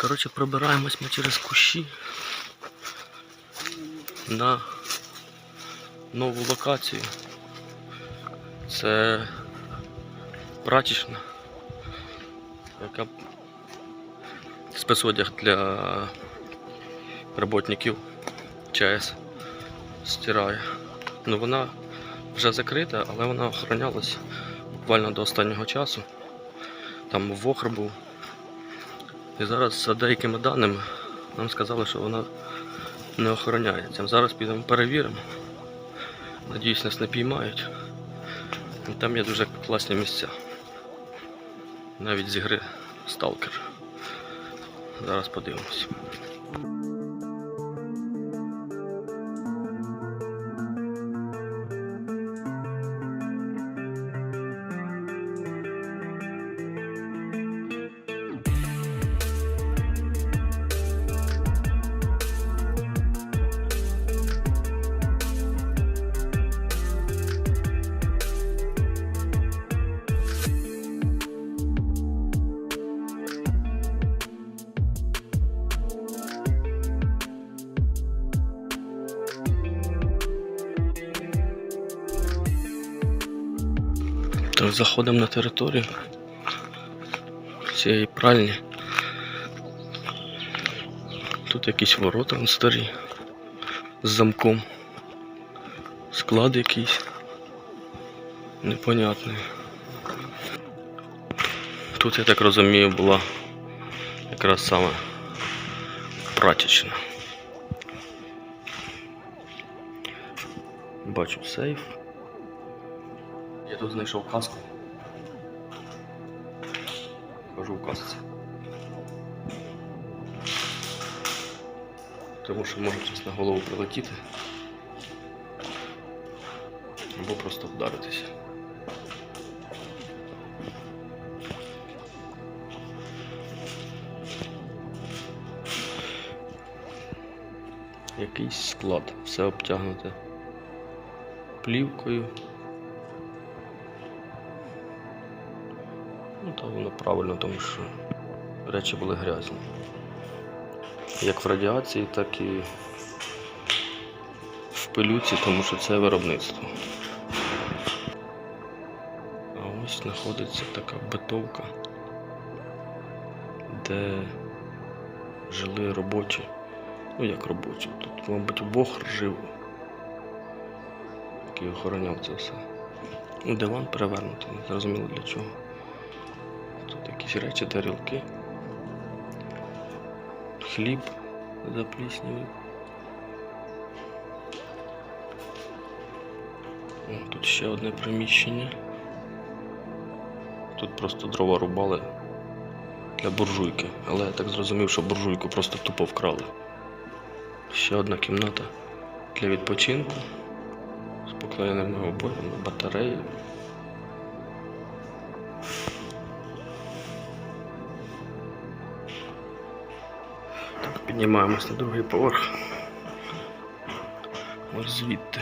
Коротше, пробираємось ми через кущі на нову локацію. Це прачечна, яка спецодяг для роботників ЧАЕС стирає. Ну вона вже закрита, але вона охоронялась буквально до останнього часу. Там вохр був. І зараз за деякими даними нам сказали, що вона не охороняється. Зараз підемо перевіримо. Надіюсь, нас не піймають. Там є дуже класні місця. Навіть з ігри Сталкер. Зараз подивимось. Заходимо на територію цієї пральні. Тут якісь ворота старі з замком. Склад якийсь. Непонятний. Тут, я так розумію, була якраз саме прачечна. Бачу сейф. Я тут знайшов каску. Хожу в. Тому що може щось на голову прилетіти. Або просто вдаритися. Якийсь склад, все обтягнуте плівкою. Воно правильно, тому що речі були грязні. Як в радіації, так і в пилюці, тому що це виробництво. А ось знаходиться така битовка, де жили робочі. Ну як робочі? Тут, мабуть, Бог жив, який охороняв це все. Ну, диван перевернутий, не зрозуміло для чого. Якісь речі, тарілки. Хліб запліснявий. Тут ще одне приміщення. Тут просто дрова рубали для буржуйки, але я так зрозумів, що буржуйку просто тупо вкрали. Ще одна кімната для відпочинку з поклеєними обоями, батареї. Піднімаємось на другий поверх. Ось звідти.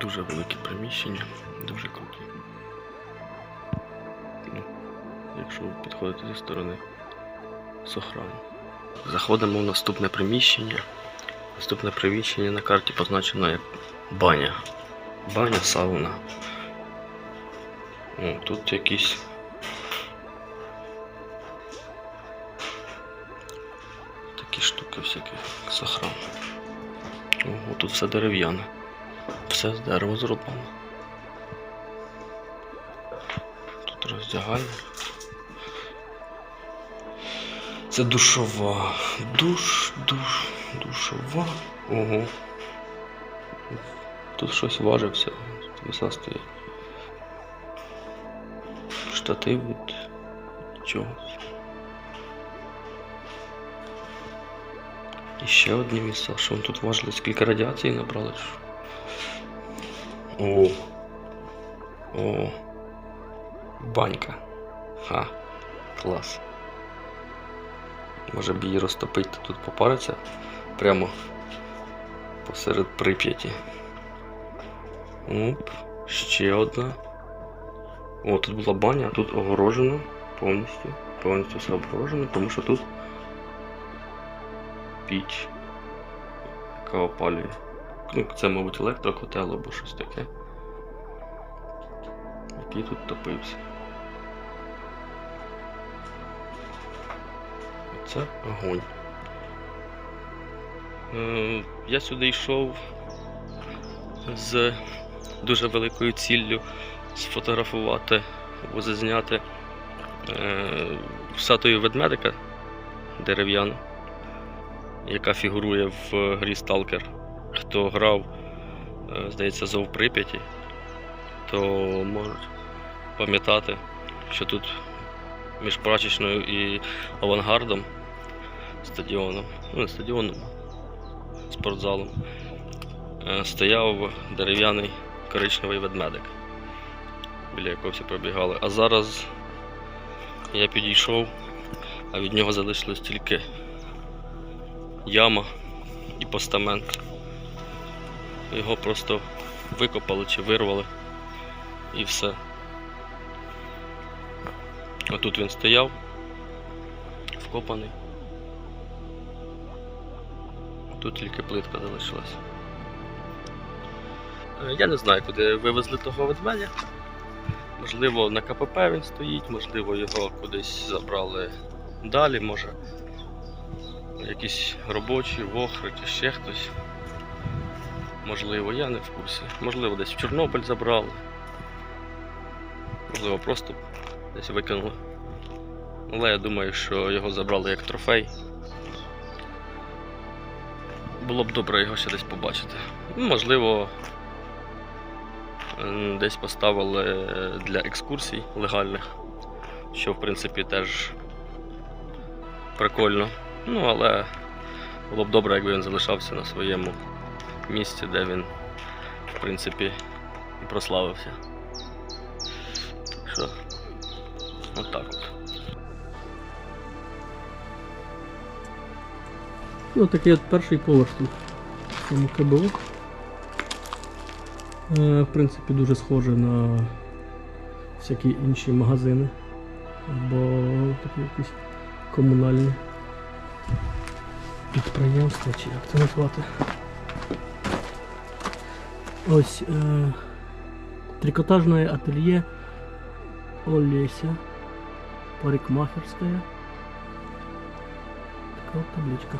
Дуже велике приміщення, дуже круті. Ну, якщо ви підходите зі сторони з охрани. Заходимо в наступне приміщення. Наступне приміщення на карті позначено як баня. Баня, сауна. О, тут якісь. Такі штуки всякі охрани. Ого, тут все дерев'яне. Все з дерева зроблено. Тут роздягальня. Це душова. Душ, душ, душова. Ого. Тут щось важився. Тут веса стоїть. Штатив від чогось. І ще одні місця. Що вони тут важили? Скільки радіації набрали? чи що? О. О. Банька. Ха. Клас. Може б її розтопити тут попариться прямо посеред Прип'яті. Оп, ще одна. О, тут була баня, тут огорожено повністю. Повністю все обгорожено, тому що тут піч, яка опалює. Ну, це, мабуть, електрокотел або щось таке. Який тут топився. Це огонь. Е, Я сюди йшов з дуже великою ціллю сфотографувати або зазняти е, статую ведмедика дерев'яну, яка фігурує в грі Stalker. Хто грав, е, здається, Зов Прип'яті, то можуть пам'ятати, що тут між прачечною і авангардом стадіоном, ну не стадіоном, спортзалом, е, стояв дерев'яний коричневий ведмедик, біля якого всі пробігали. А зараз я підійшов, а від нього залишилось тільки яма і постамент. Його просто викопали чи вирвали і все. Отут він стояв, вкопаний. Тут тільки плитка залишилась. Е, Я не знаю, куди вивезли того ведмедя. Можливо, на КПП він стоїть, можливо, його кудись забрали далі, може. Якісь робочі, вохри чи ще хтось. Можливо, я не в курсі. Можливо, десь в Чорнобиль забрали. Можливо, просто десь викинули. Але я думаю, що його забрали як трофей. Було б добре його ще десь побачити. Ну, Можливо, десь поставили для екскурсій легальних, що в принципі теж прикольно. Ну, але було б добре, якби він залишався на своєму місці, де він, в принципі, прославився. Ну, такий от перший поверх тут в цьому КБО. Е, в принципі, дуже схоже на всякі інші магазини. Або такі якісь комунальні підприємства, чи як це назвати. Ось е, трикотажне ательє Олеся. Парикмахерская. Така от табличка.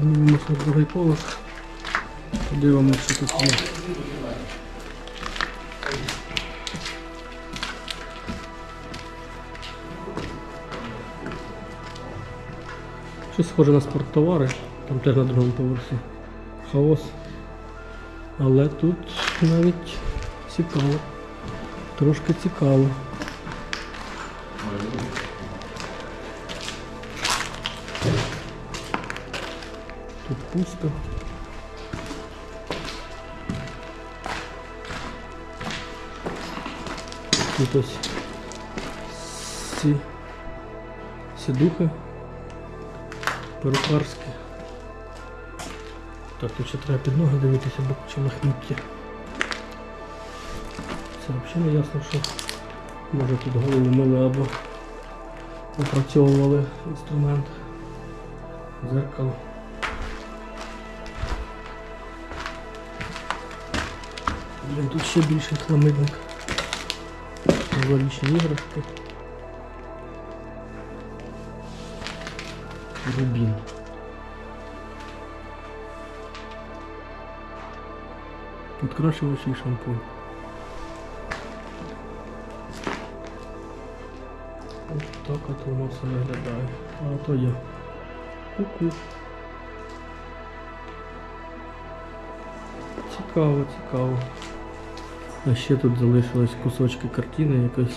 Піднімемося на другий поверх. Подивимося, що тут є. Щось схоже на спорттовари, там теж на другому поверсі. Хаос. Але тут навіть цікаво. Трошки цікаво. Пусто. Тут ось сі... сідухи перукарські. Так, тут ще треба під ноги дивитися, бо чи лахміття. Це взагалі не ясно, що може тут голову мили або опрацьовували інструмент. Зеркало. Блін, тут ще більший хламидник. Новорічні іграшки. Рубін. Підкрашувачий шампунь. Ось так от воно все виглядає. А то я. Ку-ку. Цікаво, цікаво. А ще тут залишились кусочки картини якось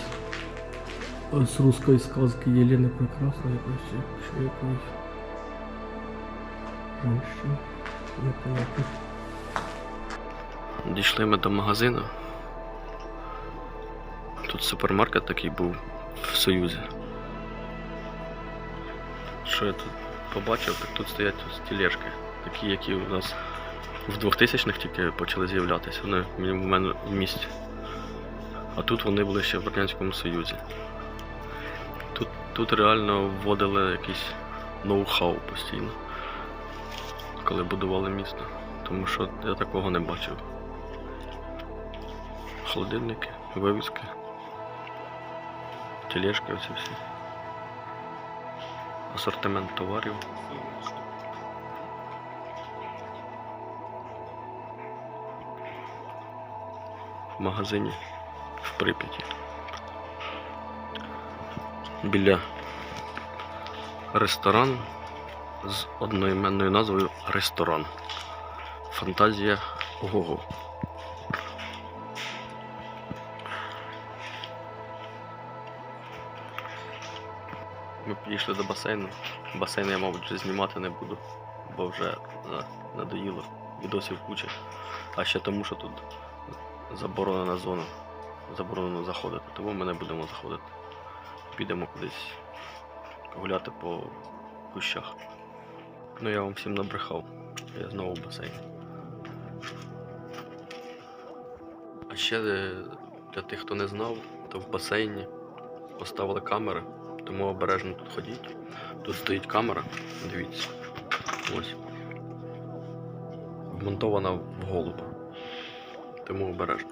з русської сказки Єлени Прекрасної якось чи якоїсь. Дійшли ми до магазину. Тут супермаркет такий був в Союзі. Що я тут побачив, так тут стоять ось тележки, такі, які у нас в 2000-х тільки почали з'являтися. Вони в мене в місті. А тут вони були ще в Радянському Союзі. Тут, тут реально вводили якийсь ноу-хау постійно, коли будували місто. Тому що я такого не бачив. Холодильники, вивіски, тележки оці всі. Асортимент товарів. Магазині в Прип'яті. Біля ресторан з одноіменною назвою Ресторан. Фантазія Гого. Ми підійшли до басейну. Басейн я, мабуть, вже знімати не буду, бо вже е, надоїло. Відосів куча. А ще тому, що тут заборонена зона. Заборонено заходити, тому ми не будемо заходити. Підемо кудись гуляти по кущах. Ну я вам всім набрехав. Я знову в басейні. А ще е, для тих, хто не знав, то в басейні поставили камери, тому обережно тут ходіть. Тут стоїть камера, дивіться. Ось. Вмонтована в голуба. Тому обережно.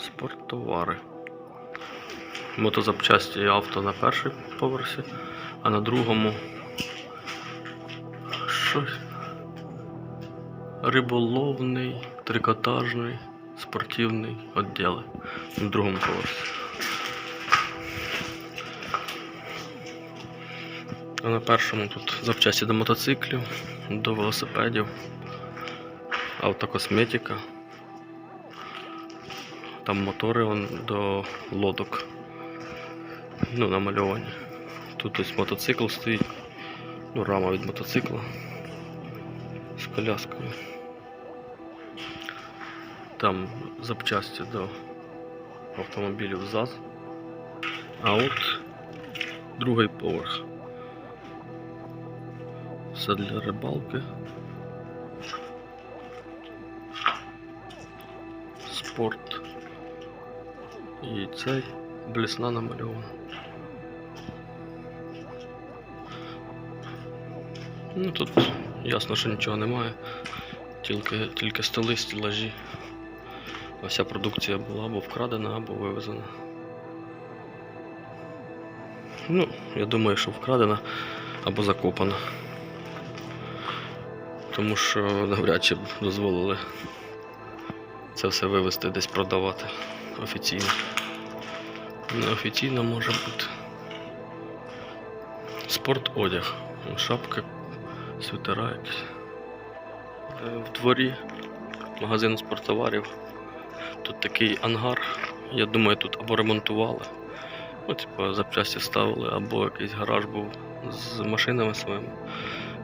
Спорттовари. Мотозапчасті і авто на першій поверсі, а на другому щось. Риболовний, трикотажний, спортивний відділи на другому поверсі. А на першому тут запчасті до мотоциклів, до велосипедів, автокосметика. Там мотори он, до лодок. Ну, намальовані. Тут ось мотоцикл стоїть. Ну, рама від мотоцикла. З коляскою. Там запчасті до автомобілів ЗАЗ. А от другий поверх. Все для рибалки. Спорт. І цей блісна намальована. Ну тут ясно, що нічого немає. Тільки, тільки столи, стелажі. А Вся продукція була або вкрадена, або вивезена. Ну, я думаю, що вкрадена або закопана. Тому що навряд чи б дозволили це все вивезти десь продавати офіційно. Неофіційно може бути. Спорт-одяг. Шапки, свитера якісь. Е, В дворі магазин спорттоварів. Тут такий ангар. Я думаю, тут або ремонтували. Ну, типу, запчасті ставили, або якийсь гараж був з машинами своїми.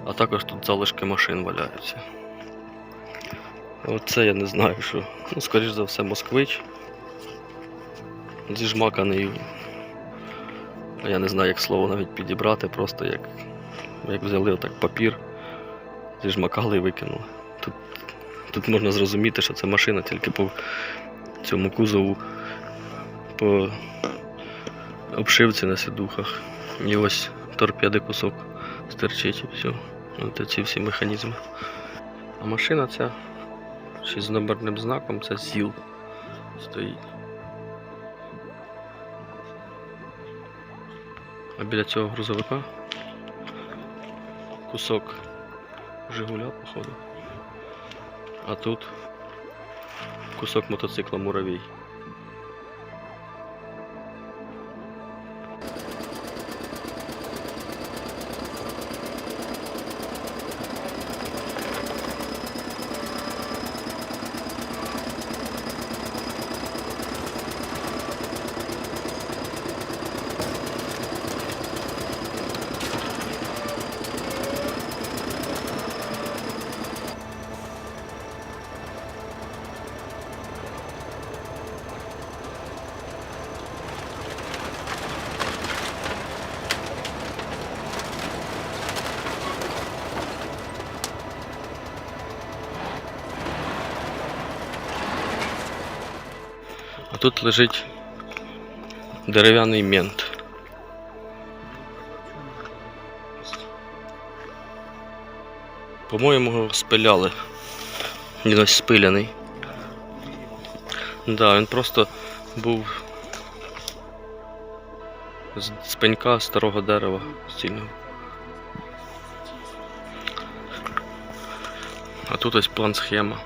А також тут залишки машин валяються. Оце я не знаю, що. Ну, скоріш за все, москвич. Зіжмаканий. Я не знаю, як слово навіть підібрати, просто як, як взяли отак папір, зіжмакали і викинули. Тут, тут можна зрозуміти, що це машина тільки по цьому кузову, по обшивці на сідухах. І ось торпеди кусок стерчить і все. От ці всі механізми. А машина ця ще з номерним знаком, це СІЛ стоїть. А біля цього грузовика кусок Жигуля, походу. А тут кусок мотоцикла муравій. А тут лежить дерев'яний мент. По-моєму, його спиляли. Він ось спиляний. Да, він просто був з, пенька старого дерева стільного. А тут ось план схема.